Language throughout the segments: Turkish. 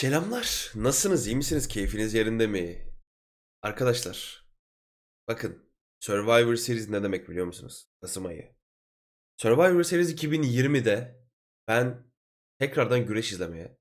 Selamlar. Nasılsınız? İyi misiniz? Keyfiniz yerinde mi? Arkadaşlar, bakın Survivor Series ne demek biliyor musunuz? Kasım ayı. Survivor Series 2020'de ben tekrardan güreş izlemeye,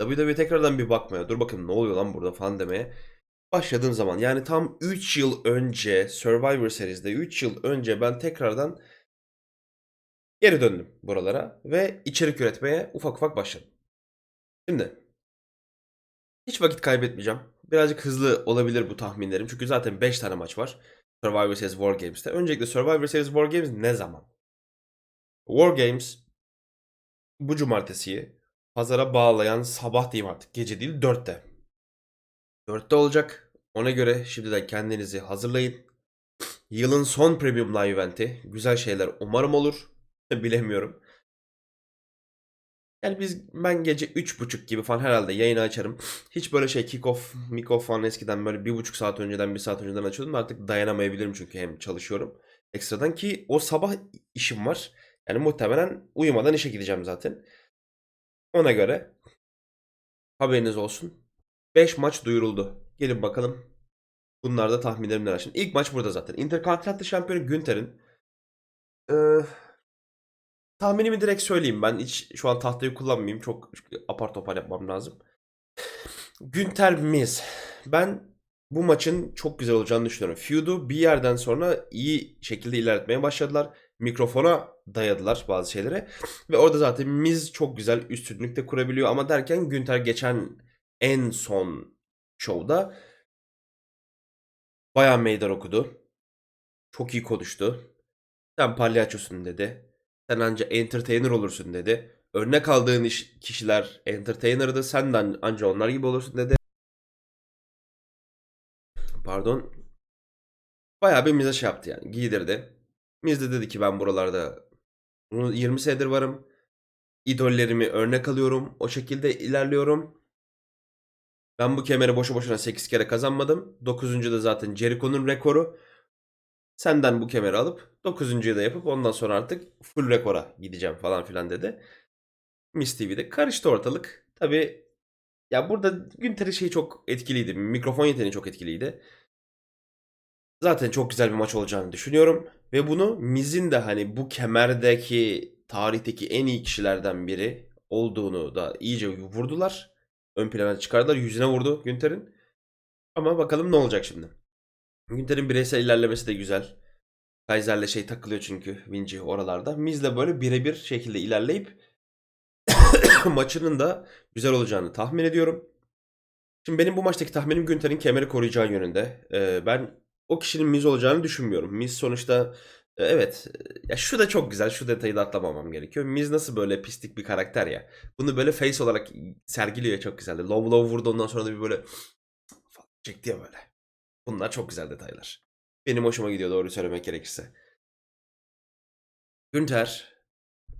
WWE tekrardan bir bakmaya, dur bakayım ne oluyor lan burada falan demeye başladığım zaman yani tam 3 yıl önce Survivor Series'de 3 yıl önce ben tekrardan geri döndüm buralara ve içerik üretmeye ufak ufak başladım. Şimdi hiç vakit kaybetmeyeceğim. Birazcık hızlı olabilir bu tahminlerim. Çünkü zaten 5 tane maç var. Survivor Series War Games'te. Öncelikle Survivor Series War Games ne zaman? War Games bu cumartesiyi pazara bağlayan sabah diyeyim artık. Gece değil 4'te. 4'te olacak. Ona göre şimdiden kendinizi hazırlayın. Yılın son Premium Live Event'i. Güzel şeyler umarım olur. Bilemiyorum. Yani biz ben gece 3.30 gibi falan herhalde yayını açarım. Hiç böyle şey kick off, mic off falan eskiden böyle bir buçuk saat önceden bir saat önceden açıyordum. Artık dayanamayabilirim çünkü hem çalışıyorum. Ekstradan ki o sabah işim var. Yani muhtemelen uyumadan işe gideceğim zaten. Ona göre haberiniz olsun. 5 maç duyuruldu. Gelin bakalım. Bunlar da tahminlerim neler. Şimdi ilk maç burada zaten. Intercontinental şampiyonu Günter'in Ee, tahminimi direkt söyleyeyim. Ben hiç şu an tahtayı kullanmayayım. Çok apar topar yapmam lazım. Günter Miz. Ben bu maçın çok güzel olacağını düşünüyorum. Feud'u bir yerden sonra iyi şekilde ilerletmeye başladılar. Mikrofona dayadılar bazı şeylere. Ve orada zaten Miz çok güzel üstünlük de kurabiliyor. Ama derken Günter geçen en son şovda bayağı meydan okudu. Çok iyi konuştu. Sen palyaçosun dedi. Sen anca entertainer olursun dedi. Örnek aldığın iş, kişiler entertainer'dı. Sen de anca onlar gibi olursun dedi. Pardon. Bayağı bir mize şey yaptı yani. Giydirdi. Miz de dedi ki ben buralarda 20 senedir varım. İdollerimi örnek alıyorum. O şekilde ilerliyorum. Ben bu kemeri boşu boşuna 8 kere kazanmadım. 9. da zaten Jericho'nun rekoru. Senden bu kemeri alıp 9.'yu da yapıp ondan sonra artık full rekora gideceğim falan filan dedi. Miss TV'de karıştı ortalık. Tabi ya burada Günter'in şeyi çok etkiliydi. Mikrofon yeteneği çok etkiliydi. Zaten çok güzel bir maç olacağını düşünüyorum. Ve bunu Miz'in de hani bu kemerdeki tarihteki en iyi kişilerden biri olduğunu da iyice vurdular. Ön plana çıkardılar. Yüzüne vurdu Günter'in. Ama bakalım ne olacak şimdi. Günter'in bireysel ilerlemesi de güzel. Kaiser'le şey takılıyor çünkü Vinci oralarda. Miz'le böyle birebir şekilde ilerleyip maçının da güzel olacağını tahmin ediyorum. Şimdi benim bu maçtaki tahminim Günter'in kemeri koruyacağı yönünde. Ee, ben o kişinin Miz olacağını düşünmüyorum. Miz sonuçta e, evet ya şu da çok güzel. Şu detayı da atlamamam gerekiyor. Miz nasıl böyle pislik bir karakter ya. Bunu böyle face olarak sergiliyor ya çok güzeldi. Low low vurdu ondan sonra da bir böyle çekti ya böyle. Bunlar çok güzel detaylar. Benim hoşuma gidiyor doğru söylemek gerekirse. Günter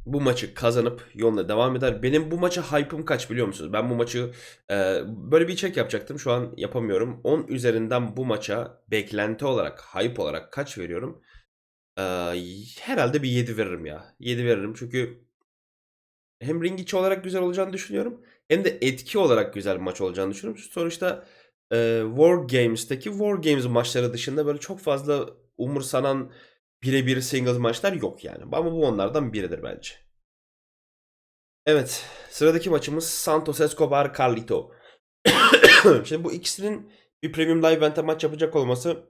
bu maçı kazanıp yoluna devam eder. Benim bu maça hype'ım kaç biliyor musunuz? Ben bu maçı e, böyle bir check yapacaktım. Şu an yapamıyorum. 10 üzerinden bu maça beklenti olarak, hype olarak kaç veriyorum? E, herhalde bir 7 veririm ya. 7 veririm çünkü hem ring içi olarak güzel olacağını düşünüyorum. Hem de etki olarak güzel bir maç olacağını düşünüyorum. Sonuçta e, War Games'teki War Games maçları dışında böyle çok fazla umursanan birebir singles maçlar yok yani. Ama bu onlardan biridir bence. Evet. Sıradaki maçımız Santos Escobar Carlito. Şimdi bu ikisinin bir Premium Live Event'e maç yapacak olması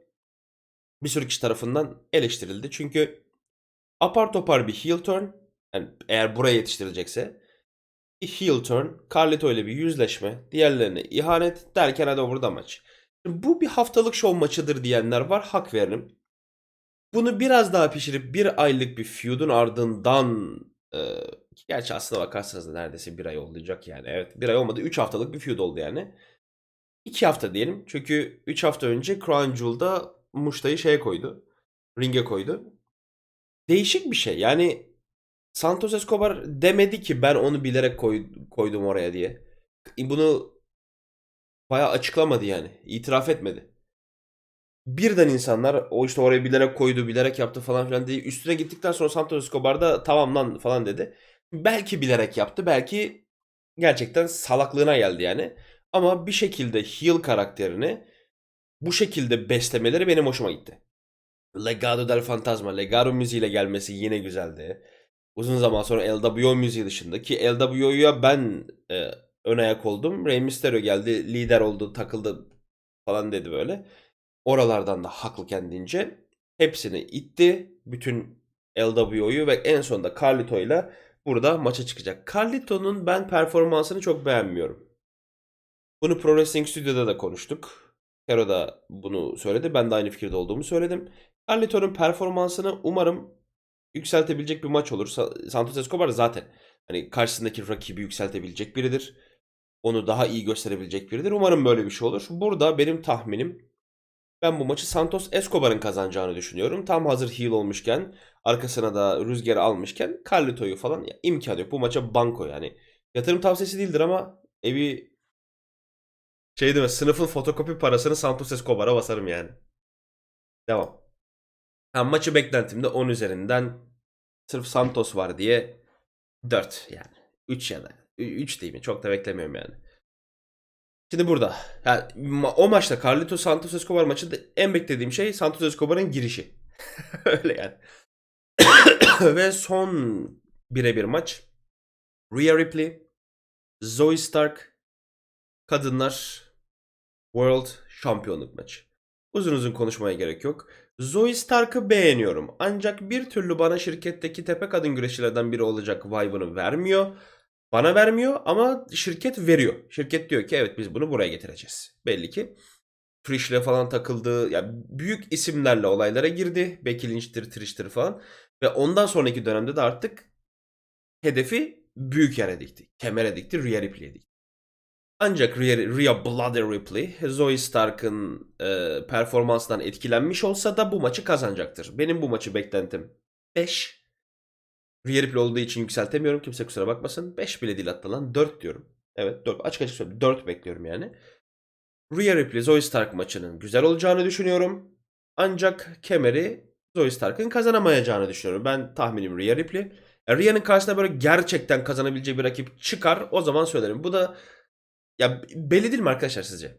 bir sürü kişi tarafından eleştirildi. Çünkü apar topar bir heel turn yani eğer buraya yetiştirilecekse heel turn, Carlito ile bir yüzleşme, diğerlerine ihanet derken hadi burada maç. Bu bir haftalık şov maçıdır diyenler var. Hak veririm. Bunu biraz daha pişirip bir aylık bir feud'un ardından e, gerçi aslına bakarsanız da neredeyse bir ay olacak yani. Evet bir ay olmadı. 3 haftalık bir feud oldu yani. 2 hafta diyelim. Çünkü 3 hafta önce Crown Jewel'da Muşta'yı şeye koydu. Ringe koydu. Değişik bir şey. Yani Santos Escobar demedi ki ben onu bilerek koy, koydum oraya diye. Bunu bayağı açıklamadı yani. İtiraf etmedi. Birden insanlar o işte oraya bilerek koydu, bilerek yaptı falan filan diye üstüne gittikten sonra Santos Escobar da tamam lan falan dedi. Belki bilerek yaptı, belki gerçekten salaklığına geldi yani. Ama bir şekilde heel karakterini bu şekilde beslemeleri benim hoşuma gitti. Legado del Fantasma, Legado müziğiyle gelmesi yine güzeldi. Uzun zaman sonra LWO müziği dışında ki LWO'ya ben e, ön ayak oldum. Rey Mysterio geldi, lider oldu, takıldı falan dedi böyle. Oralardan da haklı kendince. Hepsini itti. Bütün LWO'yu ve en sonunda Carlito ile burada maça çıkacak. Carlito'nun ben performansını çok beğenmiyorum. Bunu Pro Wrestling Studio'da da konuştuk. Hero da bunu söyledi. Ben de aynı fikirde olduğumu söyledim. Carlito'nun performansını umarım yükseltebilecek bir maç olur. Sa- Santos Escobar zaten hani karşısındaki rakibi yükseltebilecek biridir. Onu daha iyi gösterebilecek biridir. Umarım böyle bir şey olur. Burada benim tahminim ben bu maçı Santos Escobar'ın kazanacağını düşünüyorum. Tam hazır heel olmuşken, arkasına da rüzgarı almışken Carlito'yu falan ya, imkanı yok. Bu maça banko yani. Yatırım tavsiyesi değildir ama evi şey mi? Sınıfın fotokopi parasını Santos Escobar'a basarım yani. Devam. Ha, maçı beklentimde 10 üzerinden sırf Santos var diye 4 yani. 3 ya da 3 değil mi? Çok da beklemiyorum yani. Şimdi burada. Yani o maçta Carlito Santos Escobar maçında en beklediğim şey Santos Escobar'ın girişi. Öyle yani. Ve son birebir maç. Rhea Ripley, Zoe Stark, kadınlar World Şampiyonluk maçı. Uzun uzun konuşmaya gerek yok. Zoe Stark'ı beğeniyorum. Ancak bir türlü bana şirketteki tepe kadın güreşçilerden biri olacak vibe'ını vermiyor. Bana vermiyor ama şirket veriyor. Şirket diyor ki evet biz bunu buraya getireceğiz. Belli ki Trish'le falan takıldı. Yani büyük isimlerle olaylara girdi. Becky Lynch'tir, Trish'tir falan. Ve ondan sonraki dönemde de artık hedefi büyük yere dikti. Kemere dikti, Rhea Ripley'e dikti. Ancak Rhea, Rhea Bloody Ripley, Zoe Stark'ın e, performansından etkilenmiş olsa da bu maçı kazanacaktır. Benim bu maçı beklentim 5. Rhea Ripley olduğu için yükseltemiyorum. Kimse kusura bakmasın. 5 bile değil hatta lan. 4 diyorum. Evet 4. Açık açık söyleyeyim. 4 bekliyorum yani. Rhea Ripley Zoe Stark maçının güzel olacağını düşünüyorum. Ancak kemeri Zoe Stark'ın kazanamayacağını düşünüyorum. Ben tahminim Rhea Ripley. E, Rhea'nın karşısına böyle gerçekten kazanabileceği bir rakip çıkar. O zaman söylerim. Bu da ya belli değil mi arkadaşlar sizce?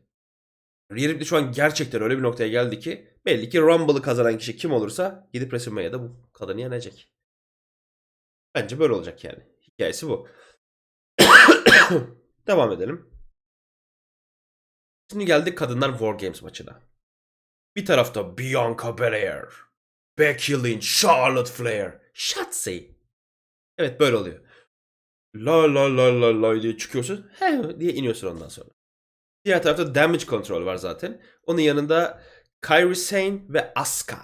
Rhea Ripley şu an gerçekten öyle bir noktaya geldi ki belli ki Rumble'ı kazanan kişi kim olursa gidip WrestleMania'da bu kadını yenecek. Bence böyle olacak yani. Hikayesi bu. Devam edelim. Şimdi geldik kadınlar War Games maçına. Bir tarafta Bianca Belair, Becky Lynch, Charlotte Flair, Shotzi. Evet böyle oluyor. La la la la la diye çıkıyorsun. He diye iniyorsun ondan sonra. Diğer tarafta Damage Control var zaten. Onun yanında Kairi Sane ve Asuka.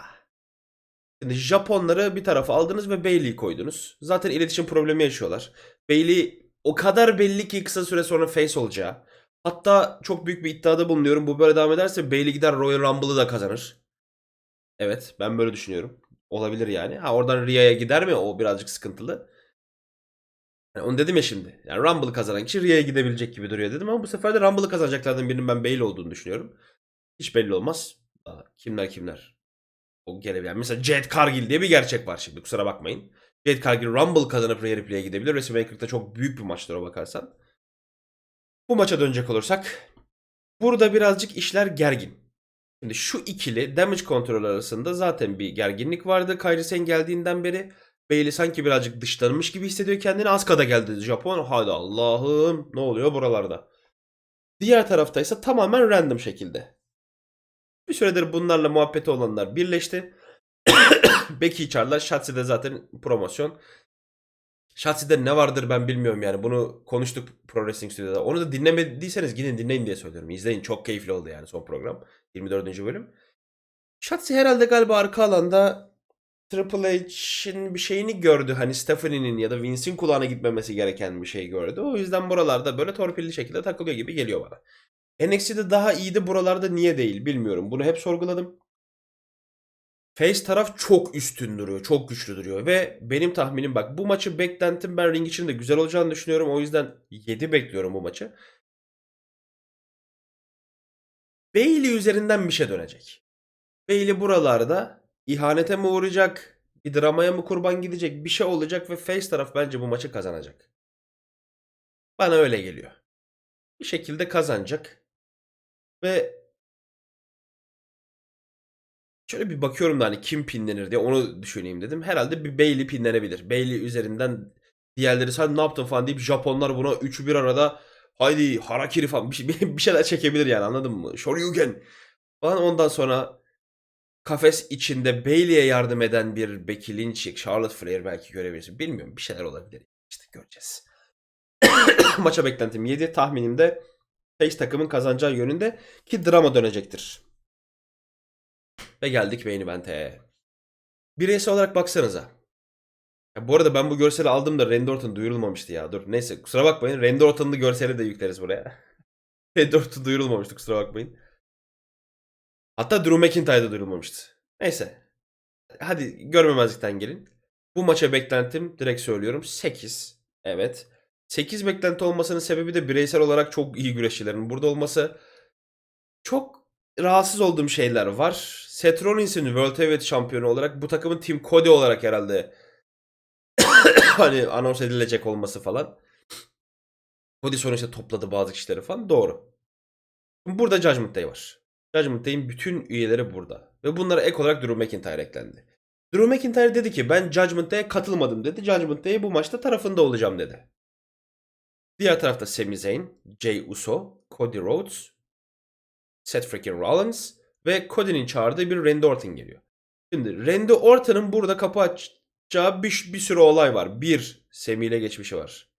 Şimdi Japonları bir tarafa aldınız ve Bailey'i koydunuz. Zaten iletişim problemi yaşıyorlar. Bailey o kadar belli ki kısa süre sonra face olacağı. Hatta çok büyük bir iddiada bulunuyorum. Bu böyle devam ederse Bailey gider Royal Rumble'ı da kazanır. Evet ben böyle düşünüyorum. Olabilir yani. Ha oradan Rhea'ya gider mi? O birazcık sıkıntılı. Yani onu dedim ya şimdi. Yani Rumble'ı kazanan kişi Rhea'ya gidebilecek gibi duruyor dedim ama bu sefer de Rumble'ı kazanacaklardan birinin ben Bailey olduğunu düşünüyorum. Hiç belli olmaz. Kimler kimler. O gelebilir. Yani mesela Jade Cargill diye bir gerçek var şimdi kusura bakmayın. Jade Cargill Rumble kazanıp Rhea Ripley'e gidebilir. WrestleMania 40'ta çok büyük bir maçtır o bakarsan. Bu maça dönecek olursak. Burada birazcık işler gergin. Şimdi şu ikili damage kontrol arasında zaten bir gerginlik vardı. Kairi Sane geldiğinden beri. Bailey sanki birazcık dışlanmış gibi hissediyor kendini. Asuka da geldi Japon. Hadi Allah'ım ne oluyor buralarda. Diğer tarafta ise tamamen random şekilde. Bir süredir bunlarla muhabbeti olanlar birleşti. Becky çağırdılar. Shotzi'de zaten promosyon. Shotzi'de ne vardır ben bilmiyorum yani. Bunu konuştuk Pro Wrestling Studio'da. Onu da dinlemediyseniz gidin dinleyin diye söylüyorum. İzleyin. Çok keyifli oldu yani son program. 24. bölüm. Shotzi herhalde galiba arka alanda Triple H'in bir şeyini gördü. Hani Stephanie'nin ya da Vince'in kulağına gitmemesi gereken bir şey gördü. O yüzden buralarda böyle torpilli şekilde takılıyor gibi geliyor bana. NXT'de daha iyiydi buralarda niye değil bilmiyorum. Bunu hep sorguladım. Face taraf çok üstün duruyor. Çok güçlü duruyor. Ve benim tahminim bak bu maçı beklentim ben ring için de güzel olacağını düşünüyorum. O yüzden 7 bekliyorum bu maçı. Bailey üzerinden bir şey dönecek. Bailey buralarda ihanete mi uğrayacak? Bir dramaya mı kurban gidecek? Bir şey olacak ve Face taraf bence bu maçı kazanacak. Bana öyle geliyor. Bir şekilde kazanacak. Ve şöyle bir bakıyorum da hani kim pinlenir diye onu düşüneyim dedim. Herhalde bir Bailey pinlenebilir. Bailey üzerinden diğerleri sen ne yaptın falan deyip Japonlar buna üçü bir arada haydi harakiri falan bir, şey- bir şeyler çekebilir yani anladın mı? Shoryuken falan ondan sonra kafes içinde Bailey'e yardım eden bir Becky Lynch, Charlotte Flair belki görebilirsin. Bilmiyorum bir şeyler olabilir. İşte göreceğiz. Maça beklentim 7. Tahminim de Face takımın kazanacağı yönünde ki drama dönecektir. Ve geldik main event'e. Bireysel olarak baksanıza. Ya bu arada ben bu görseli aldım da Randy Orton duyurulmamıştı ya. Dur neyse kusura bakmayın. Randy Orton'un görseli de yükleriz buraya. Randy Orton duyurulmamıştı kusura bakmayın. Hatta Drew McIntyre'da duyurulmamıştı. Neyse. Hadi görmemezlikten gelin. Bu maça beklentim direkt söylüyorum 8. Evet. 8 beklenti olmasının sebebi de bireysel olarak çok iyi güreşçilerin burada olması. Çok rahatsız olduğum şeyler var. Seth Rollins'in World Heavyweight şampiyonu olarak bu takımın Team Cody olarak herhalde hani anons edilecek olması falan. Cody sonuçta topladı bazı kişileri falan. Doğru. Burada Judgment Day var. Judgment bütün üyeleri burada. Ve bunlara ek olarak Drew McIntyre eklendi. Drew McIntyre dedi ki ben Judgment Day'e katılmadım dedi. Judgment Day'e bu maçta tarafında olacağım dedi. Diğer tarafta Sami Zayn, Jey Uso, Cody Rhodes, Seth freaking Rollins ve Cody'nin çağırdığı bir Randy Orton geliyor. Şimdi Randy Orton'un burada kapı açacağı bir, bir sürü olay var. Bir, Sami ile geçmişi var.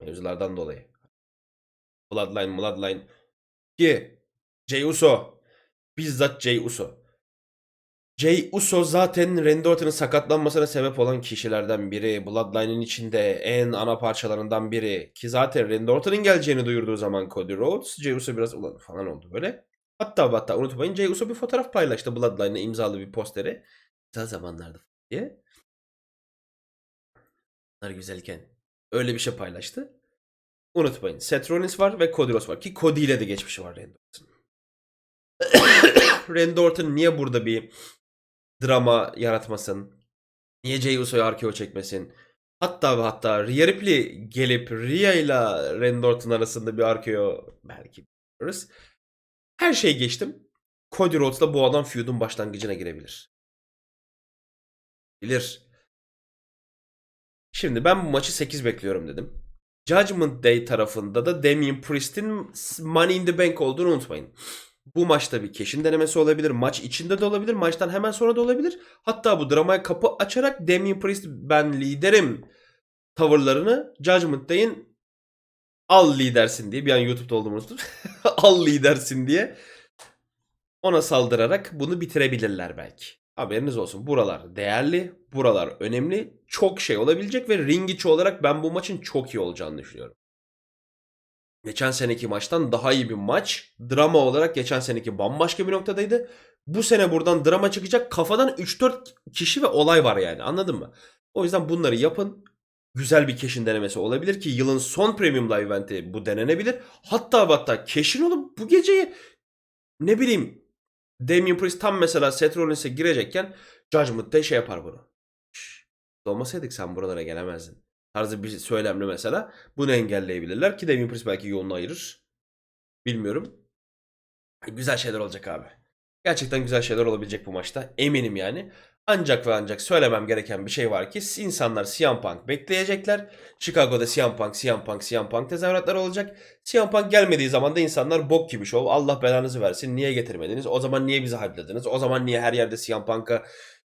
Mevzulardan dolayı. Bloodline, Bloodline. İki, Jey Uso. Bizzat Jey Uso. Jey Uso zaten Randy Orton'un sakatlanmasına sebep olan kişilerden biri. Bloodline'in içinde en ana parçalarından biri. Ki zaten Randy Orton'un geleceğini duyurduğu zaman Cody Rhodes, Jey Uso biraz ulan falan oldu böyle. Hatta hatta unutmayın Jey Uso bir fotoğraf paylaştı Bloodline'e imzalı bir posteri. Güzel zamanlarda diye. Bunlar güzelken. Öyle bir şey paylaştı. Unutmayın. Seth Rollins var ve Cody Rhodes var. Ki Cody ile de geçmişi var Randy Orton'un. Randy Orton niye burada bir drama yaratmasın? Niye Jey Uso'ya RKO çekmesin? Hatta ve hatta Rhea Ripley gelip Rhea ile Randy Orton arasında bir RKO belki görürüz. Her şeyi geçtim. Cody Rhodes'la bu adam feud'un başlangıcına girebilir. Bilir. Şimdi ben bu maçı 8 bekliyorum dedim. Judgment Day tarafında da Damien Priest'in Money in the Bank olduğunu unutmayın. Bu maçta bir keşin denemesi olabilir. Maç içinde de olabilir. Maçtan hemen sonra da olabilir. Hatta bu dramaya kapı açarak Damien Priest ben liderim tavırlarını Judgment Day'in al lidersin diye bir an YouTube'da olduğumu unuttum. al lidersin diye ona saldırarak bunu bitirebilirler belki. Haberiniz olsun. Buralar değerli, buralar önemli. Çok şey olabilecek ve ring içi olarak ben bu maçın çok iyi olacağını düşünüyorum. Geçen seneki maçtan daha iyi bir maç. Drama olarak geçen seneki bambaşka bir noktadaydı. Bu sene buradan drama çıkacak. Kafadan 3-4 kişi ve olay var yani. Anladın mı? O yüzden bunları yapın. Güzel bir keşin denemesi olabilir ki yılın son premium live eventi bu denenebilir. Hatta hatta keşin olup bu geceyi ne bileyim Damien Priest tam mesela Seth Rollins'e girecekken Judgment Day şey yapar bunu. Şşş, olmasaydık sen buralara gelemezdin. Tarzı bir söylemle mesela bunu engelleyebilirler ki Damien Priest belki yolunu ayırır. Bilmiyorum. Güzel şeyler olacak abi. Gerçekten güzel şeyler olabilecek bu maçta. Eminim yani. Ancak ve ancak söylemem gereken bir şey var ki insanlar CM Punk bekleyecekler. Chicago'da CM Punk, CM Punk, CM Punk tezahüratları olacak. CM Punk gelmediği zaman da insanlar bok gibi şov. Allah belanızı versin. Niye getirmediniz? O zaman niye bizi hype'ladınız? O zaman niye her yerde CM Punk'a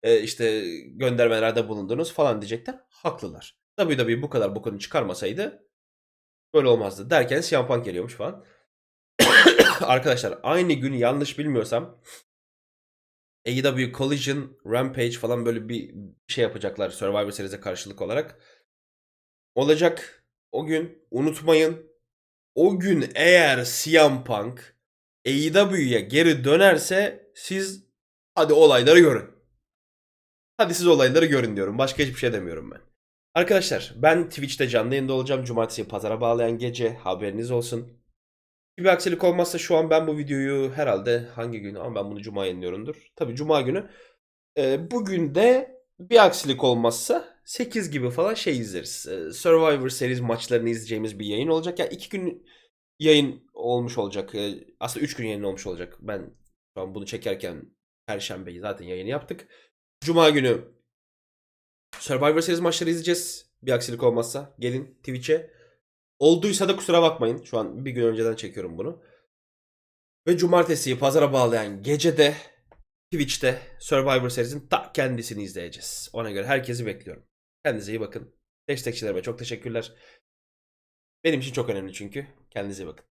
e, işte göndermelerde bulundunuz falan diyecekler. Haklılar. WWE bu kadar bokunu çıkarmasaydı böyle olmazdı. Derken CM Punk geliyormuş falan. Arkadaşlar aynı gün yanlış bilmiyorsam AEW Collision, Rampage falan böyle bir şey yapacaklar Survivor Series'e karşılık olarak. Olacak o gün unutmayın. O gün eğer CM Punk AEW'ye geri dönerse siz hadi olayları görün. Hadi siz olayları görün diyorum. Başka hiçbir şey demiyorum ben. Arkadaşlar ben Twitch'te canlı yayında olacağım. Cumartesi pazara bağlayan gece haberiniz olsun. Bir aksilik olmazsa şu an ben bu videoyu herhalde hangi gün ama ben bunu cuma yayınlıyorumdur. Tabii cuma günü. Ee, bugün de bir aksilik olmazsa 8 gibi falan şey izleriz. Ee, Survivor Series maçlarını izleyeceğimiz bir yayın olacak. Yani 2 gün yayın olmuş olacak. Ee, Aslında 3 gün yayın olmuş olacak. Ben şu an bunu çekerken Perşembeyi zaten yayını yaptık. Cuma günü Survivor Series maçları izleyeceğiz. Bir aksilik olmazsa gelin Twitch'e. Olduysa da kusura bakmayın. Şu an bir gün önceden çekiyorum bunu. Ve cumartesiyi pazara bağlayan gecede Twitch'te Survivor Series'in ta kendisini izleyeceğiz. Ona göre herkesi bekliyorum. Kendinize iyi bakın. Destekçilerime çok teşekkürler. Benim için çok önemli çünkü. Kendinize iyi bakın.